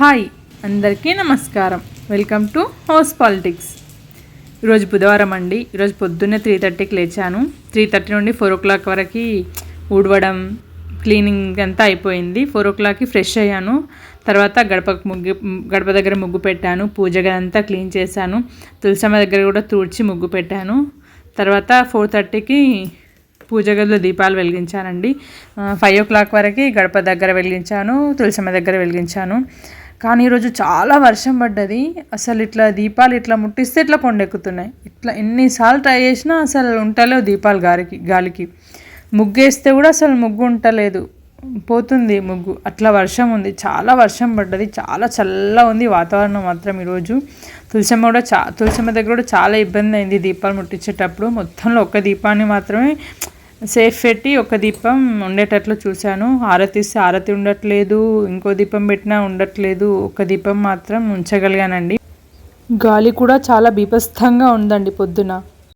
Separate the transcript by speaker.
Speaker 1: Hi అందరికీ నమస్కారం. Welcome to house politics. ఈరోజు బుధవారం అండి. ఈరోజు పొద్దున్నే త్రీ థర్టీకి లేచాను. త్రీ థర్టీ నుండి ఫోర్ ఓ క్లాక్ వరకు ఊడవడం క్లీనింగ్ అంతా అయిపోయింది. ఫోర్ ఓ క్లాక్కి ఫ్రెష్ అయ్యాను. తర్వాత గడపకు ముగ్గు గడప దగ్గర ముగ్గు పెట్టాను. పూజ అంతా క్లీన్ చేశాను. తులసమ్మ దగ్గర కూడా తుడిచి ముగ్గు పెట్టాను. తర్వాత ఫోర్ థర్టీకి పూజ గదిలో దీపాలు వెలిగించానండి. ఫైవ్ ఓ క్లాక్ వరకు గడప దగ్గర వెలిగించాను. తులసమ్మ దగ్గర వెలిగించాను. కానీ ఈరోజు చాలా వర్షం పడ్డది. అసలు ఇట్లా దీపాలు ఇట్లా ముట్టిస్తే ఇట్లా కొండెక్కుతున్నాయి? ఇట్లా ఎన్నిసార్లు ట్రై చేసినా అసలు ఉంటలేవు దీపాలు గాలికి గాలికి. ముగ్గేస్తే కూడా అసలు ముగ్గు ఉంటలేదు. పోతుంది ముగ్గు. అట్లా వర్షం ఉంది. చాలా వర్షం పడ్డది. చాలా చల్లగా ఉంది వాతావరణం మాత్రం ఈరోజు తులసమ్మ కూడా చా తులసమ్మ దగ్గర కూడా చాలా ఇబ్బంది అయింది దీపాలు ముట్టించేటప్పుడు. మొత్తంలో ఒక్క దీపాన్ని మాత్రమే సేఫ్ పెట్టి ఒక దీపం ఉండేటట్లు చూశాను. ఆరతిస్తే ఆరతి ఉండట్లేదు ఇంకో దీపం పెట్టినా ఉండట్లేదు. ఒక దీపం మాత్రం ఉంచగలిగానండి. గాలి కూడా చాలా బీభత్సంగా ఉందండి పొద్దున.